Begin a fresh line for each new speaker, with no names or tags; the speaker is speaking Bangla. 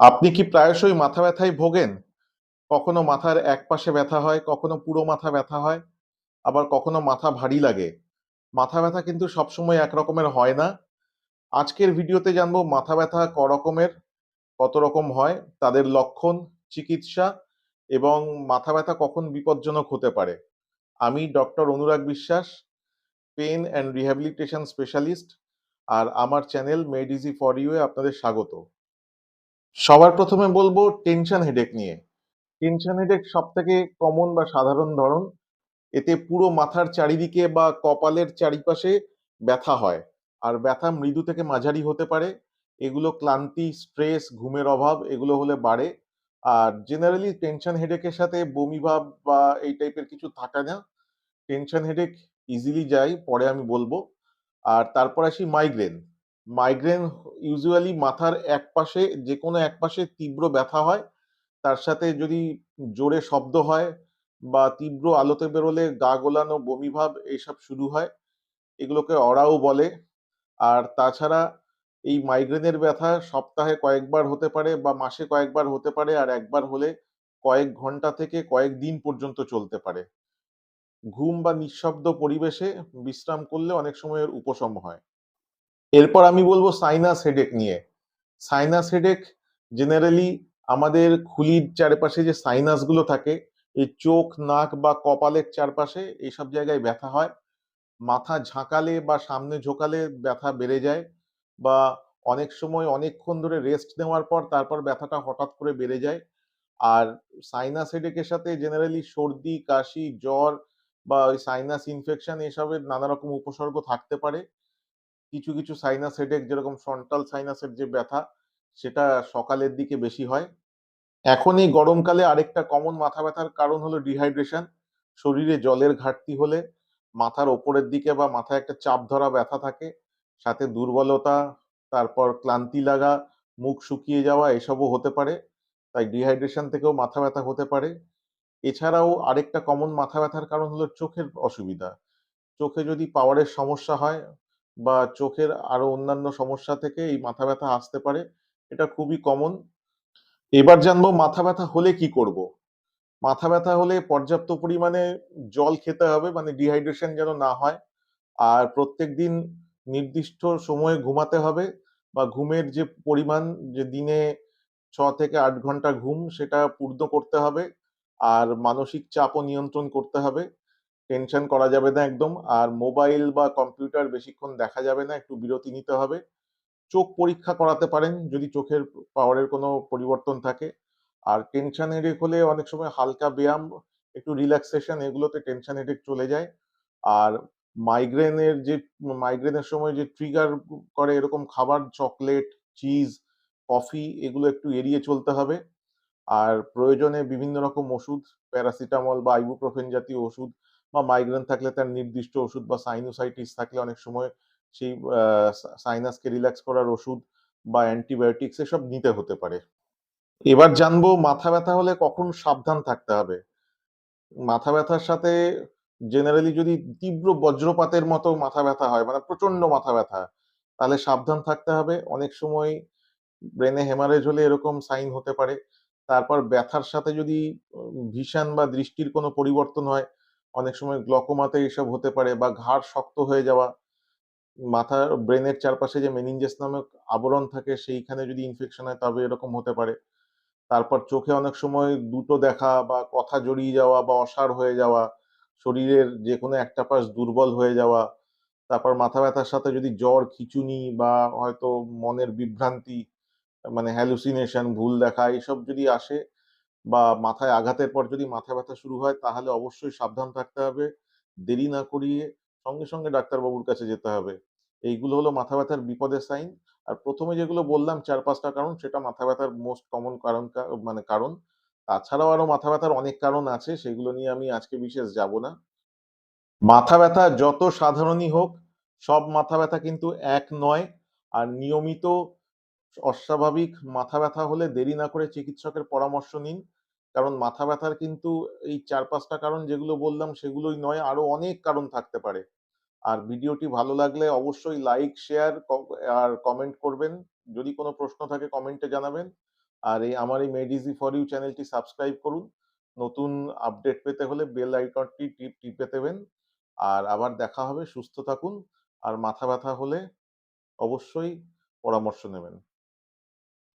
আপনি কি প্রায়শই মাথা ব্যথায় ভোগেন? কখনো মাথার একপাশে ব্যথা হয়, কখনো পুরো মাথা ব্যথা হয়, আবার কখনো মাথা ভারী লাগে। মাথা ব্যথা কিন্তু সবসময় একরকমের হয় না। আজকের ভিডিওতে জানব মাথা ব্যথা ক রকমের, কত রকম হয়, তাদের লক্ষণ, চিকিৎসা এবং মাথা ব্যথা কখন বিপজ্জনক হতে পারে। আমি doctor Anurag Biswas, pain and rehabilitation specialist আর আমার channel made easy for you এ আপনাদের স্বাগত। সবার প্রথমে বলব টেনশন হেডেক নিয়ে। টেনশন হেডেক সব থেকে কমন বা সাধারণ ধরন। এতে পুরো মাথার চারিদিকে বা কপালের চারিপাশে ব্যথা হয়। আর ব্যথা মৃদু থেকে মাঝারি হতে পারে। এগুলো ক্লান্তি, স্ট্রেস, ঘুমের অভাব এগুলো হলে বাড়ে। আর জেনারেলি টেনশন হেডেকের সাথে বমি ভাব বা এই টাইপের কিছু থাকে না। টেনশন হেডেক ইজিলি যায়, পরে আমি বলব। আর তারপর আসি মাইগ্রেন। মাইগ্রেন ইউজুয়ালি মাথার একপাশে যেকোনো একপাশে তীব্র ব্যথা হয়। তার সাথে যদি জোরে শব্দ হয় বা তীব্র আলোতে বেরোলে গা গোলানো, বমিভাব এইসব শুরু হয়। এগুলোকে অরাও বলে। আর তাছাড়া এই মাইগ্রেনের ব্যথা সপ্তাহে কয়েকবার হতে পারে বা মাসে কয়েকবার হতে পারে আর একবার হলে কয়েক ঘণ্টা থেকে কয়েক দিন পর্যন্ত চলতে পারে। ঘুম বা নিঃশব্দ পরিবেশে বিশ্রাম করলে অনেক সময় উপশম হয়। এরপর আমি বলব সাইনাস হেডেক নিয়ে। সাইনাস হেডেক জেনারেলি আমাদের খুলির চারপাশে যে সাইনাসগুলো থাকে, এই চোখ, নাক বা কপালের চারপাশে এইসব জায়গায় ব্যথা হয়। মাথা ঝাঁকালে বা সামনে ঝোঁকালে ব্যথা বেড়ে যায় বা অনেক সময় অনেকক্ষণ ধরে রেস্ট নেওয়ার পর তারপর ব্যথাটা হঠাৎ করে বেড়ে যায়। আর সাইনাস হেডেকের সাথে জেনারেলি সর্দি, কাশি, জ্বর বা ওই সাইনাস ইনফেকশন এসবের নানা রকম উপসর্গ থাকতে পারে। কিছু, কিছু সাইনাস হেডেক যেরকম ফ্রন্টাল সাইনাসের যে ব্যথা সেটা সকালের দিকে বেশি হয়। এখন এই গরমকালে আরেকটা কমন মাথা ব্যথার কারণ হলো ডিহাইড্রেশন। শরীরে জলের ঘাটতি হলে মাথার ওপরের দিকে বা মাথায় একটা চাপ ধরা ব্যথা থাকে। সাথে দুর্বলতা, তারপর ক্লান্তি লাগা, মুখ শুকিয়ে যাওয়া এসবও হতে পারে। তাই ডিহাইড্রেশন থেকেও মাথা ব্যথা হতে পারে। এছাড়াও আরেকটা কমন মাথা ব্যথার কারণ হলো চোখের অসুবিধা। চোখে যদি পাওয়ারের সমস্যা হয় বা চোখের আরও অন্যান্য সমস্যা থেকে এই মাথা ব্যথা আসতে পারে। এটা খুবই কমন। এবার জানব মাথা ব্যথা হলে কি করব? মাথা ব্যথা হলে পর্যাপ্ত পরিমাণে জল খেতে হবে মানে ডিহাইড্রেশন যেন না হয়। আর প্রত্যেকদিন নির্দিষ্ট সময়ে ঘুমাতে হবে বা ঘুমের যে পরিমাণ, যে দিনে ছ থেকে আট ঘণ্টা ঘুম, সেটা পূর্ণ করতে হবে। আর মানসিক চাপও নিয়ন্ত্রণ করতে হবে। টেনশন করা যাবে না একদম। আর মোবাইল বা কম্পিউটার বেশিক্ষণ দেখা যাবে না, একটু বিরতি নিতে হবে। চোখ পরীক্ষা করাতে পারেন যদি চোখের পাওয়ারের কোনো পরিবর্তন থাকে। আর টেনশন হেডেক হলে অনেক সময় হালকা ব্যায়াম, একটু রিল্যাক্সেশন এগুলোতে টেনশন হেডেক চলে যায়। আর মাইগ্রেনের যে মাইগ্রেনের সময় যে ট্রিগার করে এরকম খাবার চকলেট, চিজ, কফি এগুলো একটু এড়িয়ে চলতে হবে। আর প্রয়োজনে বিভিন্ন রকম ওষুধ প্যারাসিটামল বা আইবুপ্রোফেন জাতীয় ওষুধ বা মাইগ্রেন থাকলে তার নির্দিষ্ট ওষুধ বা সাইনোসাইটিস থাকলে অনেক সময় সেই সাইনাসকে রিল্যাক্স করার ওষুধ বা অ্যান্টিবায়োটিক্স এসব নিতে হতে পারে। এবার জানব মাথা ব্যথা হলে কখন সাবধান থাকতে হবে? মাথা ব্যথার সাথে জেনারেলি যদি তীব্র বজ্রপাতের মতো মাথা ব্যথা হয় মানে প্রচণ্ড মাথা ব্যথা, তাহলে সাবধান থাকতে হবে। অনেক সময় ব্রেনে হেমারেজ হলে এরকম সাইন হতে পারে। তারপর ব্যথার সাথে যদি ভিশন বা দৃষ্টির কোনো পরিবর্তন হয়, অনেক সময় গ্লকোমাতে এসব হতে পারে বা ঘাড় শক্ত হয়ে যাওয়া। মাথার ব্রেনের চারপাশে যে মেনিনজেস নামক আবরণ থাকে সেইখানে যদি ইনফেকশন হয় তবে এরকম হতে পারে। তারপর চোখে অনেক সময় দুটো দেখা বা কথা জড়িয়ে যাওয়া বা অসাড় হয়ে যাওয়া, শরীরের যে কোনো একটা পাশ দুর্বল হয়ে যাওয়া। তারপর মাথা ব্যথার সাথে যদি জ্বর, খিচুনি বা হয়তো মনের বিভ্রান্তি মানে হ্যালুসিনেশন, ভুল দেখা এসব যদি আসে বা মাথায় আঘাতের পর যদি মাথা ব্যথা শুরু হয় তাহলে অবশ্যই সাবধান থাকতে হবে। দেরি না করিয়ে সঙ্গে, সঙ্গে ডাক্তারবাবুর কাছে যেতে হবে। এইগুলো হলো মাথা ব্যথার বিপদের সাইন। আর প্রথমে যেগুলো বললাম চার পাঁচটা কারণ সেটা মাথা ব্যথার মোস্ট কমন কারণ মানে কারণ। তাছাড়াও আরও মাথা ব্যথার অনেক কারণ আছে সেগুলো নিয়ে আমি আজকে বিশেষ যাব না। মাথা ব্যথা যত সাধারণই হোক, সব মাথা ব্যথা কিন্তু এক নয়। আর নিয়মিত অস্বাভাবিক মাথা ব্যথা হলে দেরি না করে চিকিৎসকের পরামর্শ নিন। কারণ মাথা ব্যথার কিন্তু এই চার পাঁচটা কারণ যেগুলো বললাম সেগুলোই নয়, আরও অনেক কারণ থাকতে পারে। আর ভিডিওটি ভালো লাগলে অবশ্যই লাইক, শেয়ার আর কমেন্ট করবেন। যদি কোনো প্রশ্ন থাকে কমেন্টে জানাবেন। আর এই আমার এই মেড ইজি ফর ইউ চ্যানেলটি সাবস্ক্রাইব করুন নতুন আপডেট পেতে হলে বেল আইকনটি টিপ টিপে দেবেন আর আবার দেখা হবে সুস্থ থাকুন আর মাথা ব্যথা হলে অবশ্যই পরামর্শ নেবেন